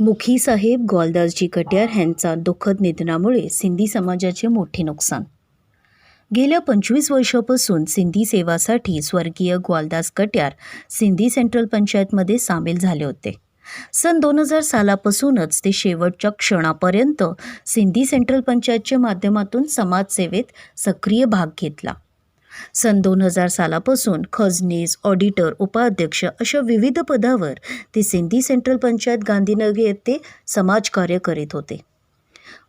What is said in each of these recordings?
मुखी साहेब ग्वालदासजी कट्यार यांचा दुःखद निधनामुळे सिंधी समाजाचे मोठे नुकसान. गेल्या पंचवीस वर्षापासून सिंधी सेवासाठी स्वर्गीय ग्वालदास कट्यार सिंधी सेंट्रल पंचायतमध्ये सामील झाले होते. सन दोन हजार सालापासूनच ते शेवटच्या क्षणापर्यंत सिंधी सेंट्रल पंचायतच्या माध्यमातून समाजसेवेत सक्रिय भाग घेतला. सन दोन हजार सालापासून खजनीस ऑडिटर उपाध्यक्ष अशा विविध पदावर ते सिंधी सेंट्रल पंचायत गांधीनगर येथे समाजकार्य करीत होते.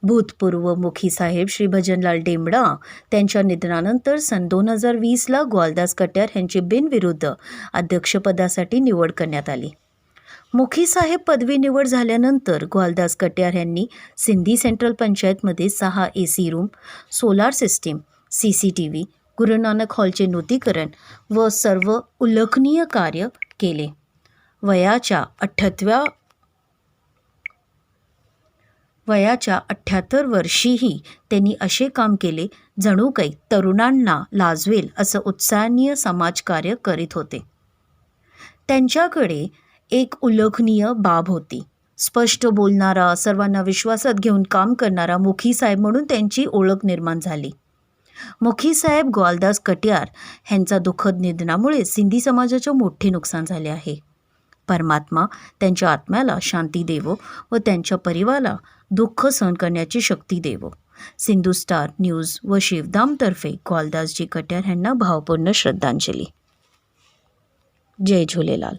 भूतपूर्व मुखी साहेब श्री भजनलाल डेमडा त्यांच्या निधनानंतर सन दोन हजार वीसला ग्वालदास कट्यार यांची बिनविरुद्ध अध्यक्षपदासाठी निवड करण्यात आली. मुखी साहेब पदवी निवड झाल्यानंतर ग्वालदास कट्यार यांनी सिंधी सेंट्रल पंचायतमध्ये सहा A C room solar system C C T V Guru Nanak हॉलचे नूतीकरण व सर्व उल्लेखनीय कार्य केले. वयाच्या अठ्ठ्याहत्तव्या वयाच्या अठ्ठ्याहत्तर वर्षीही त्यांनी असे काम केले जणू काही तरुणांना लाजवेल असं उत्साहनीय समाजकार्य करीत होते. त्यांच्याकडे एक उल्लेखनीय बाब होती. स्पष्ट बोलणारा सर्वांना विश्वासात घेऊन काम करणारा मुखी साहेब म्हणून त्यांची ओळख निर्माण झाली. मुखी साहेब ग्वालदास कटियार ह्यांचा दुःखद निधनामुळे सिंधी समाजाचे मोठे नुकसान झाले आहे. परमात्मा त्यांच्या आत्म्याला शांती देवो व त्यांच्या परिवाराला दुःख सहन करण्याची शक्ती देवो. सिंधू स्टार न्यूज व शिवधामतर्फे ग्वालदासजी कट्यार यांना भावपूर्ण श्रद्धांजली. जय झूलेलाल.